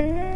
Mm-hmm.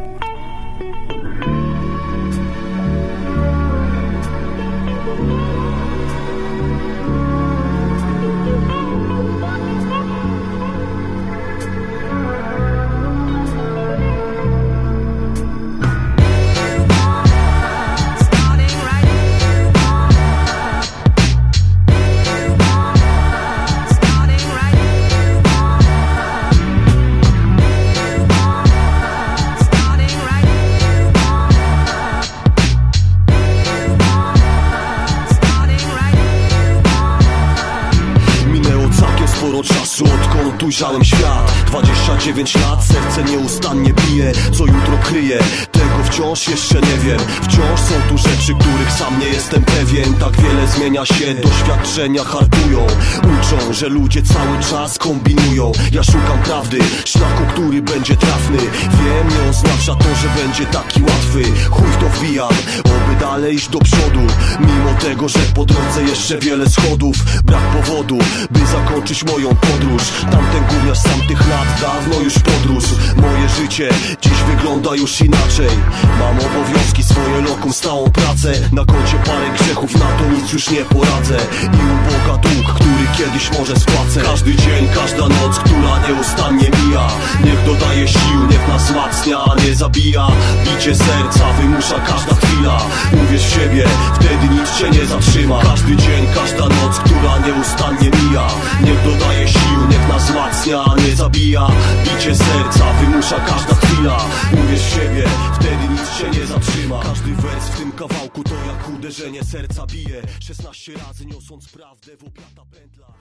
Ujrzałem świat. 29 lat, serce nieustannie bije. Co jutro kryje, tego wciąż jeszcze nie wiem. Wciąż są tu rzeczy, których sam nie jestem pewien. Tak wiele zmienia się, doświadczenia hartują. Uczą, że ludzie cały czas kombinują. Ja szukam prawdy, szlaku, który będzie trafny. Wiem, nie oznacza to, że będzie taki łatwy Chuj to wbijam, oby dalej iść do przodu Mimo tego, że po drodze jeszcze wiele schodów. Brak powodu, by zakończyć moją podróż. Tamten gówniarz z tamtych lat dawno już podrósł Moje życie dziś wygląda już inaczej. Mam obowiązki, swoje lokum, stałą pracę. Na koncie parę grzechów, na to nic już nie poradzę. I u Boga dług, który kiedyś może spłacę. Każdy dzień, każda noc, która nieustannie mija Niech dodaje sił, wzmacnia, nie zabija Bicie serca wymusza każda chwila. Uwierz w siebie, wtedy nic cię nie zatrzyma. Każdy dzień, każda noc, która nieustannie mija. Niech dodaje sił, niech nas wzmacnia, nie zabija. Bicie serca wymusza każda chwila. Uwierz w siebie, wtedy nic cię nie zatrzyma. Każdy wers w tym kawałku to jak uderzenie serca bije. 16 razy niosąc prawdę w oplata pętla